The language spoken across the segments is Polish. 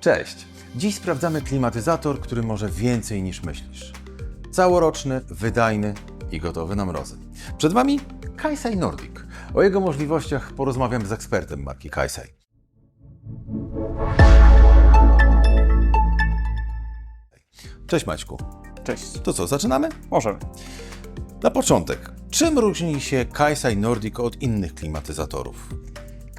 Cześć! Dziś sprawdzamy klimatyzator, który może więcej niż myślisz. Całoroczny, wydajny i gotowy na mrozy. Przed Wami Kaisai Nordic. O jego możliwościach porozmawiam z ekspertem marki Kaisai. Cześć Maćku. Cześć. To co, zaczynamy? Możemy. Na początek, czym różni się Kaisai Nordic od innych klimatyzatorów?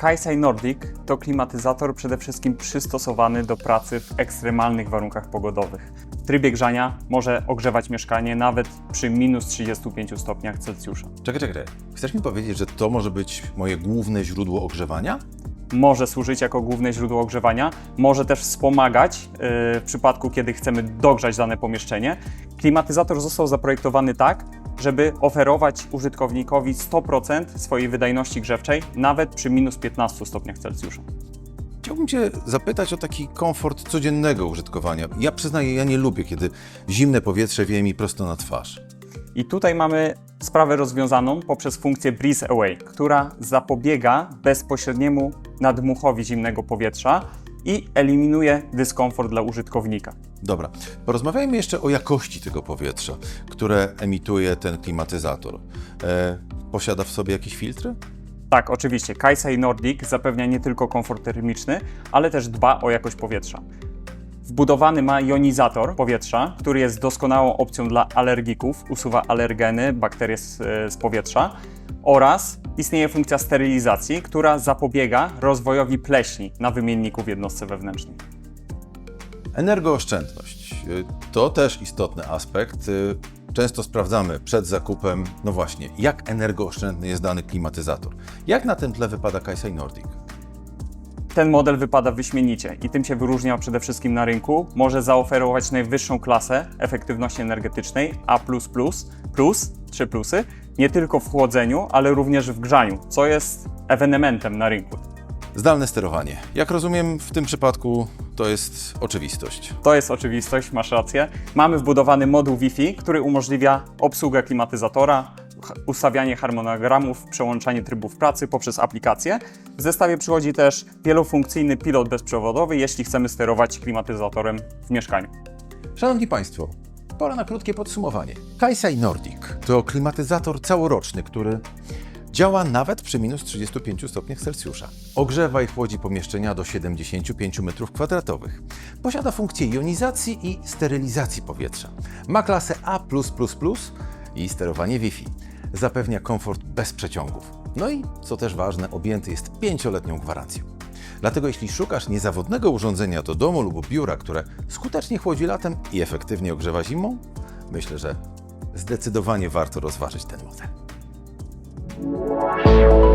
Kaisai Nordic to klimatyzator przede wszystkim przystosowany do pracy w ekstremalnych warunkach pogodowych. W trybie grzania może ogrzewać mieszkanie nawet przy minus 35 stopniach Celsjusza. Czekaj, czekaj. Chcesz mi powiedzieć, że to może być moje główne źródło ogrzewania? Może służyć jako główne źródło ogrzewania, może też wspomagać yy, w przypadku, kiedy chcemy dogrzać dane pomieszczenie. Klimatyzator został zaprojektowany tak, żeby oferować użytkownikowi 100% swojej wydajności grzewczej nawet przy minus 15 stopniach Celsjusza. Chciałbym Cię zapytać o taki komfort codziennego użytkowania. Ja przyznaję, ja nie lubię, kiedy zimne powietrze wieje mi prosto na twarz. I tutaj mamy sprawę rozwiązaną poprzez funkcję Breeze Away, która zapobiega bezpośredniemu nadmuchowi zimnego powietrza i eliminuje dyskomfort dla użytkownika. Dobra, porozmawiajmy jeszcze o jakości tego powietrza, które emituje ten klimatyzator. E, posiada w sobie jakieś filtry? Tak, oczywiście, Kaisai Nordic zapewnia nie tylko komfort termiczny, ale też dba o jakość powietrza. Wbudowany ma jonizator powietrza, który jest doskonałą opcją dla alergików, usuwa alergeny, bakterie z, z powietrza oraz istnieje funkcja sterylizacji, która zapobiega rozwojowi pleśni na wymienniku w jednostce wewnętrznej. Energooszczędność. Y, To też istotny aspekt. Y, Często sprawdzamy przed zakupem, no właśnie, jak energooszczędny jest dany klimatyzator. Jak na tym tle wypada Kaisai Nordic? Ten model wypada wyśmienicie i tym się wyróżnia przede wszystkim na rynku. Może zaoferować najwyższą klasę efektywności energetycznej A++, plus, trzy plusy, nie tylko w chłodzeniu, ale również w grzaniu, co jest ewenementem na rynku. Zdalne sterowanie. Jak rozumiem, w tym przypadku to jest oczywistość. To jest oczywistość, masz rację. Mamy wbudowany moduł Wi-Fi, który umożliwia obsługę klimatyzatora, ustawianie harmonogramów, przełączanie trybów pracy poprzez aplikację. W zestawie przychodzi też wielofunkcyjny pilot bezprzewodowy, jeśli chcemy sterować klimatyzatorem w mieszkaniu. Szanowni Państwo, pora na krótkie podsumowanie. Kaisai Nordic to klimatyzator całoroczny, który działa nawet przy minus 35 stopniach Celsjusza. Ogrzewa i chłodzi pomieszczenia do 75 m2. Posiada funkcję jonizacji i sterylizacji powietrza. Ma klasę A+++ i sterowanie Wi-Fi. Zapewnia komfort bez przeciągów. No i, co też ważne, objęty jest 5-letnią gwarancją. Dlatego jeśli szukasz niezawodnego urządzenia do domu lub biura, które skutecznie chłodzi latem i efektywnie ogrzewa zimą, myślę, że zdecydowanie warto rozważyć ten model. Bye.